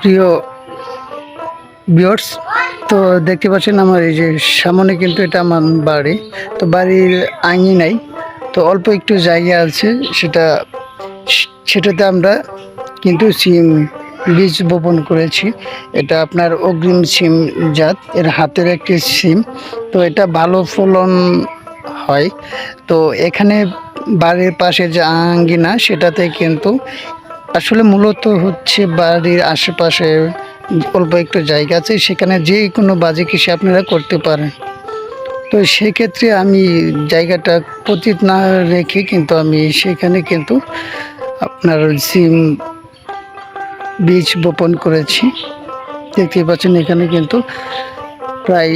প্রিয় বিয়ার্স তো দেখতে পাচ্ছেন আমার এই যে সামনে কিন্তু এটা আমার বাড়ি। তো বাড়ির আঙিনাই তো অল্প একটু জায়গা আছে, সেটা সেটাতে আমরা কিন্তু সিম বীজ বপন করেছি। এটা আপনার অগ্রিম সিম জাত, এর হাতের একটি সিম। তো এটা ভালো ফলন হয়। তো এখানে বাড়ির পাশে যে আঙ্গিনা সেটাতে কিন্তু আসলে মূলত হচ্ছে বাড়ির আশেপাশে অল্প একটু জায়গা আছে, সেখানে যে কোনো বাজে কৃষি আপনারা করতে পারেন। তো সেক্ষেত্রে আমি জায়গাটা পতিত না রেখে কিন্তু আমি সেখানে কিন্তু আপনার সিম বীজ বপন করেছি। দেখতে পাচ্ছেন এখানে কিন্তু প্রায়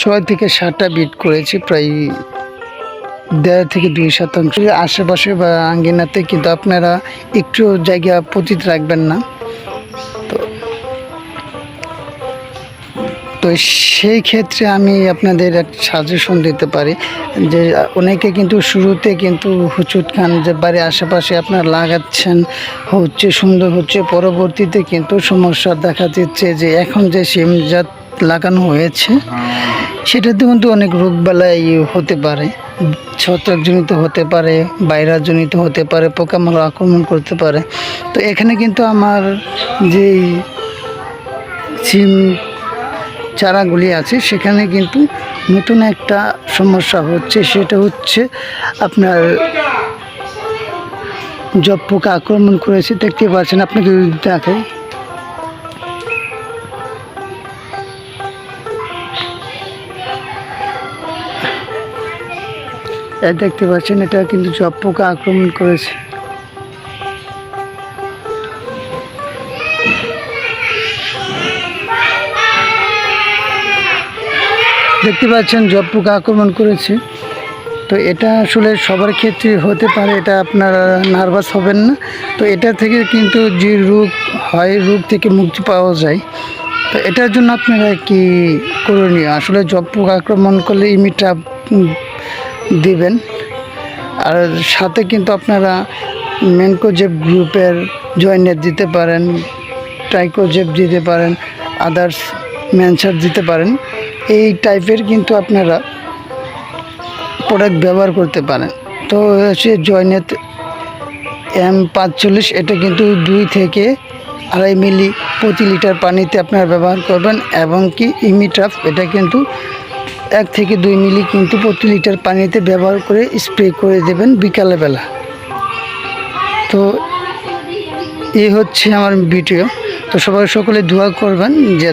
ছয় থেকে সাতটা বিট করেছি, প্রায় দেড় থেকে দুই শতাংশ। আশেপাশে বা আঙ্গিনাতে কিন্তু আপনারা একটু জায়গা পতিত রাখবেন না। তো তো সেই ক্ষেত্রে আমি আপনাদের এক সাজেশন দিতে পারি যে, অনেকে কিন্তু শুরুতে কিন্তু হুচুট খান যে, বাড়ির আশেপাশে আপনারা লাগাচ্ছেন, হচ্ছে সুন্দর হচ্ছে, পরবর্তীতে কিন্তু সমস্যা দেখা দিচ্ছে যে, এখন যে সিম জাত লাগানো হয়েছে। সেটাতে কিন্তু অনেক রোগবালাই হতে পারে। ছত্রাকজনিত হতে পারে বাইরাজনিত হতে পারে, পোকামাকড় আক্রমণ করতে পারে। তো এখানে কিন্তু আমার যেই সিম চারাগুলি আছে, সেখানে কিন্তু নতুন একটা সমস্যা হচ্ছে। সেটা হচ্ছে আপনার জব পোকা আক্রমণ করেছে। দেখতে পাচ্ছেন, আপনাকে দেখে দেখতে পাচ্ছেন, এটা কিন্তু জব পোকা আক্রমণ করেছে। দেখতে পাচ্ছেন জব পোকা আক্রমণ করেছে। তো এটা আসলে সবার ক্ষেত্রে হতে পারে, এটা আপনারা নার্ভাস হবেন না। তো এটা থেকে কিন্তু যে রোগ হয়, রোগ থেকে মুক্তি পাওয়া যায়। তো এটার জন্য আপনারা কি করণীয়? আসলে জব পোকা আক্রমণ করলে ইমিটা দিবেন। আর সাথে কিন্তু আপনারা মেনকোজেব গ্রুপের জয়েন্ট দিতে পারেন, ট্রাইকোজেব দিতে পারেন, আদার্স ম্যানসার দিতে পারেন। এই টাইপের কিন্তু আপনারা প্রোডাক্ট ব্যবহার করতে পারেন। তো সে জয়নেট এম পাঁচচল্লিশ, এটা কিন্তু দুই থেকে আড়াই মিলি প্রতি লিটার পানিতে আপনারা ব্যবহার করবেন এবং কি ইমিট্রাফ, এটা কিন্তু এক থেকে দুই মিলি কিন্তু প্রতি লিটার পানিতে ব্যবহার করে স্প্রে করে দেবেন বিকালবেলা। তো এই হচ্ছে আমার ভিডিও। তো সবাই সকলে দোয়া করবেন যে